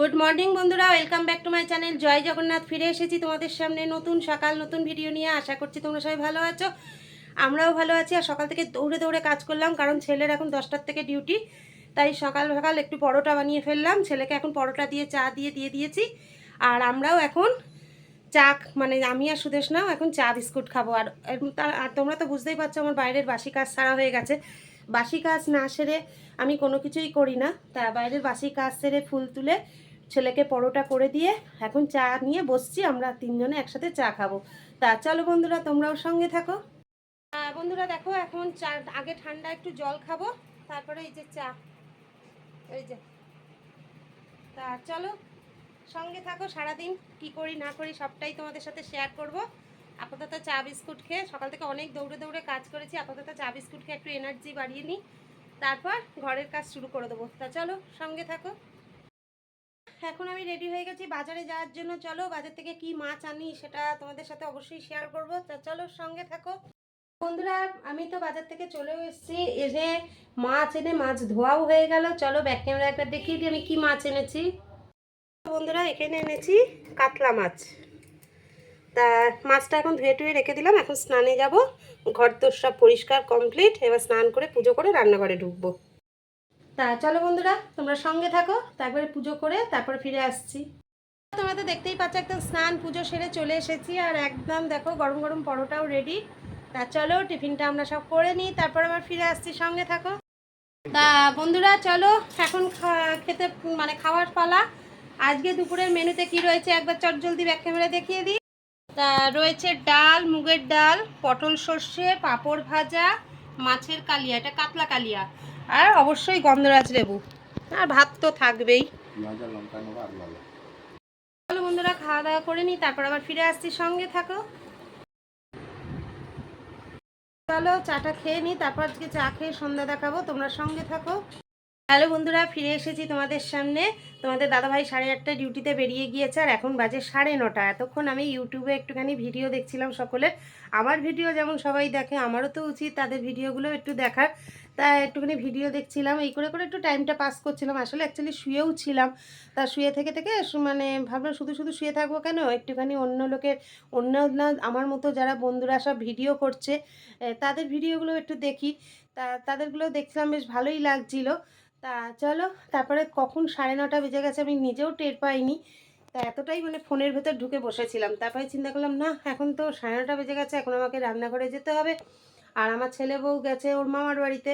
Good morning বন্ধুরা। Welcome back to my channel জয় জগন্নাথ, ফিরে এসেছি তোমাদের সামনে নতুন সকাল, নতুন ভিডিও নিয়ে। আশা করছি তোমরা সবাই ভালো আছো। আমরাও ভালো আছি। আর সকাল থেকে দৌড়ে দৌড়ে কাজ করলাম, কারণ ছেলের এখন দশটার থেকে ডিউটি তাই সকাল সকাল একটু পরোটা বানিয়ে ফেললাম। ছেলেকে এখন পরোটা দিয়ে, চা দিয়ে দিয়ে দিয়েছি। আর আমরাও এখন চা মানে আমি আর সুদেশ নাও এখন চা বিস্কুট খাব। আর আর তোমরা তো বুঝতেই পারছ, আমার বাইরের বাসি কাজ সারা হয়ে গেছে। বাসি কাজ না সেরে আমি কোনো কিছুই করি না। তা বাইরের বাসি কাজ সেরে ফুল তুলে ছেলেকে পরোটা করে দিয়ে এখন চা নিয়ে বসছি, আমরা তিনজনে একসাথে চা খাব। তা চলো বন্ধুরা, তোমরাও সঙ্গে থাকো। বন্ধুরা দেখো, এখন চা, আগে ঠান্ডা একটু জল খাব, তারপরে এই যে চা। এই যে। তা চলো, সঙ্গে থাকো সারাদিন, কি করি না করি সবটাই তোমাদের সাথে শেয়ার করব। আপাতত চা বিস্কুট খেয়ে, সকাল থেকে অনেক দৌড়ে দৌড়ে কাজ করেছি, আপাতত চা বিস্কুট খেয়ে একটু এনার্জি বাড়িয়ে নিই। তারপর ঘরের কাজ শুরু করে দেবো। তা চলো, সঙ্গে থাকো। এখন আমি রেডি হয়ে গেছি বাজারে যাওয়ার জন্য। চলো বাজার থেকে কি মাছ আনি সেটা তোমাদের সাথে অবশ্যই শেয়ার করব। চলো সঙ্গে থাকো। বন্ধুরা, আমি তো বাজার থেকে চলেও এসেছি। এসে মাছ এনে মাছ ধোয়াও হয়ে গেল। চলো ব্যাক ক্যামেরা একবার দেখিয়ে দিই আমি কি মাছ এনেছি। বন্ধুরা, এখানে এনেছি কাতলা মাছ। তা মাছটা এখন ধুয়ে টুয়ে রেখে দিলাম। এখন স্নানে যাব। ঘর তো সব পরিষ্কার কমপ্লিট এবার স্নান করে পুজো করে রান্নাঘরে ঢুকবো। তা চলো বন্ধুরা, তোমরা সঙ্গে থাকো তারপরে পুজো করে তারপরে ফিরে আসছি। তোমরা তো দেখতেই পাচ্ছ, একদম স্নান, পুজো সেরে চলে এসেছি, আর একদম দেখো, গরম গরম পরোটাও রেডি তা চলো, টিফিনটা আমরা সব করে নিই, তারপর আবার ফিরে আসছি, সঙ্গে থাকো। তা বন্ধুরা, চলো, এখন খেতে মানে খাওয়ার পালা। আজকে দুপুরের মেনুতে কি রয়েছে, একবার চট জলদি ব্যাক ক্যামেরা দেখিয়ে দিই। তা রয়েছে ডাল, মুগের ডাল, পটল সর্ষে, পাঁপড় ভাজা, মাছের কালিয়া, এটা কাতলা কালিয়া। আর অবশ্যই গন্ধরাজ লেবু। আর ভাত তো থাকবেই। ভালো চলো বন্ধুরা খাওয়া দাওয়া করে নিই তারপর আবার ফিরে আসছি সঙ্গে থাকো। চলো চাটা খেয়ে নিই তারপর আজকে চা খেয়ে সন্ধ্যা দেখাবো তোমরা সঙ্গে থাকো। হ্যালো বন্ধুরা ফিরে এসেছি তোমাদের সামনে। তোমাদের দাদাভাই সাড়ে আটটায় ডিউটিতে বেরিয়ে গিয়েছে আর এখন বাজে সাড়ে নটা। এতক্ষণ আমি ইউটিউবে একটুখানি ভিডিও দেখছিলাম সকলের। আমার ভিডিও যেমন সবাই দেখে আমারও তো উচিত তাদের ভিডিওগুলো একটু দেখার। তা একটুখানি ভিডিও দেখছিলাম, এই করে করে একটু টাইমটা পাস করছিলাম। আসলে অ্যাকচুয়ালি শুয়েও ছিলাম। তা শুয়ে থেকে থেকে মানে ভাবলাম শুধু শুধু শুয়ে থাকব কেন? একটুখানি অন্য লোকের, অন্য আমার মতো যারা বন্ধুরা সব ভিডিও করছে তাদের ভিডিওগুলো একটু দেখি। তা তাদেরগুলো দেখছিলাম, বেশ ভালোই লাগছিল। তা চলো, তারপরে কখন সাড়ে নটা বেজে গেছে আমি নিজেও টের পাইনি। তা এতটাই মানে ফোনের ভেতর ঢুকে বসেছিলাম। তারপরে চিন্তা করলাম, না, এখন তো সাড়ে নটা বেজে গেছে, এখন আমাকে রান্নাঘরে যেতে হবে। আর আমার ছেলে বউ গেছে ওর মামার বাড়িতে।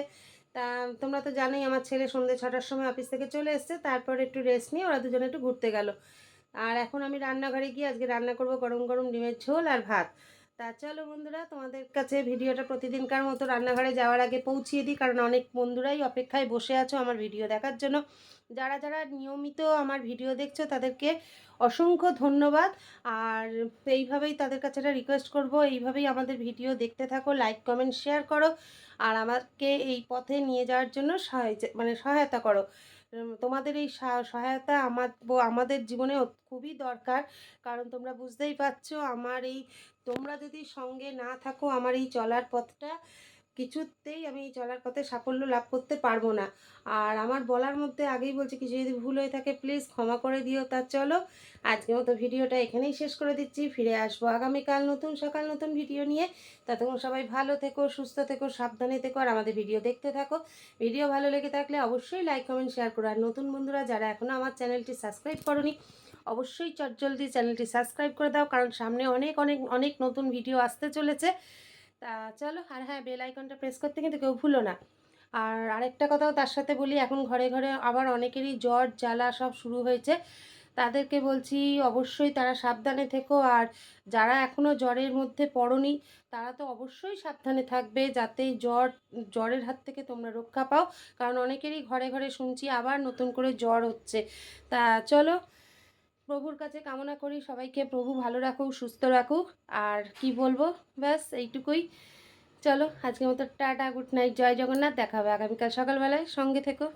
তা তোমরা তো জানোই আমার ছেলে সন্ধ্যে ছটার সময় অফিস থেকে চলে এসছে, তারপর একটু রেস্ট নিয়ে ওরা দুজনে একটু ঘুরতে গেল। আর এখন আমি রান্নাঘরে গিয়ে আজকে রান্না করব গরম গরম ডিমের ঝোল আর ভাত। তা চলো বন্ধুরা, তোমাদের কাছে ভিডিওটা প্রতিদিনকার মতো রান্নাঘরে যাওয়ার আগে পৌঁছিয়ে দিই, কারণ অনেক বন্ধুরাই অপেক্ষায় বসে আছো আমার ভিডিও দেখার জন্য। যারা যারা নিয়মিত আমার ভিডিও দেখছ, তাদেরকে অসংখ্য ধন্যবাদ। আর এইভাবেই তাদের কাছে একটা রিকোয়েস্ট করব, এইভাবেই আমাদের ভিডিও দেখতে থাকো লাইক কমেন্ট শেয়ার করো। আর আমাকে এই পথে নিয়ে যাওয়ার জন্য সহায় মানে সহায়তা করো। তোমাদের এই সহায়তা আমার আমাদের জীবনে খুবই দরকার। কারণ তোমরা বুঝতেই পারছ, আমার এই, তোমরা যদি সঙ্গে না থাকো, আমার এই চলার পথটা কিছুতেই আমি চলার পথে সাফল্য লাভ করতে পারব না। আর আমার বলার মধ্যে আগেই বলছি কিছু যদি ভুল হয়ে থাকে প্লিজ ক্ষমা করে দিও। তা চলো, আজকের মতো ভিডিওটা এখানেই শেষ করে দিচ্ছি। ফিরে আসব আগামীকাল নতুন সকাল, নতুন ভিডিও নিয়ে। ততক্ষণ সবাই ভালো থেকো, সুস্থ থেকো, সাবধানে থেকো আর আমাদের ভিডিও দেখতে থাকো। ভিডিও ভালো লেগে থাকলে অবশ্যই লাইক কমেন্ট শেয়ার করো। আর নতুন বন্ধুরা যারা এখনও আমার চ্যানেলটি সাবস্ক্রাইব করনি, অবশ্যই চটজলদি চ্যানেলটি সাবস্ক্রাইব করে দাও। কারণ সামনে অনেক অনেক অনেক নতুন ভিডিও আসতে চলেছে। তা চলো, আর হ্যাঁ বেল আইকনটা প্রেস করতে কিন্তু কেউ ভুলো না। আর আরেকটা কথাও তার সাথে বলি, এখন ঘরে ঘরে আবার অনেকেরই জ্বর, জ্বালা সব শুরু হয়েছে। তাদেরকে বলছি, অবশ্যই তারা সাবধানে থেকো, আর যারা এখনও জ্বরের মধ্যে পড়নি, তারা তো অবশ্যই সাবধানে থাকবে, যাতে জ্বর, জ্বরের হাত থেকে তোমরা রক্ষা পাও। কারণ অনেকেরই ঘরে ঘরে শুনছি আবার নতুন করে জ্বর হচ্ছে। তা চলো প্রভুর কাছে কামনা করি, সবাইকে প্রভু ভালো রাখুক, সুস্থ রাখুক, আর কি বলব? ব্যাস, এইটুকুই। চলো, আজকের মতো টাটা, গুড নাইট, জয় জগন্নাথ, দেখা হবে আগামীকাল সকালবেলায়। সঙ্গে থেকো।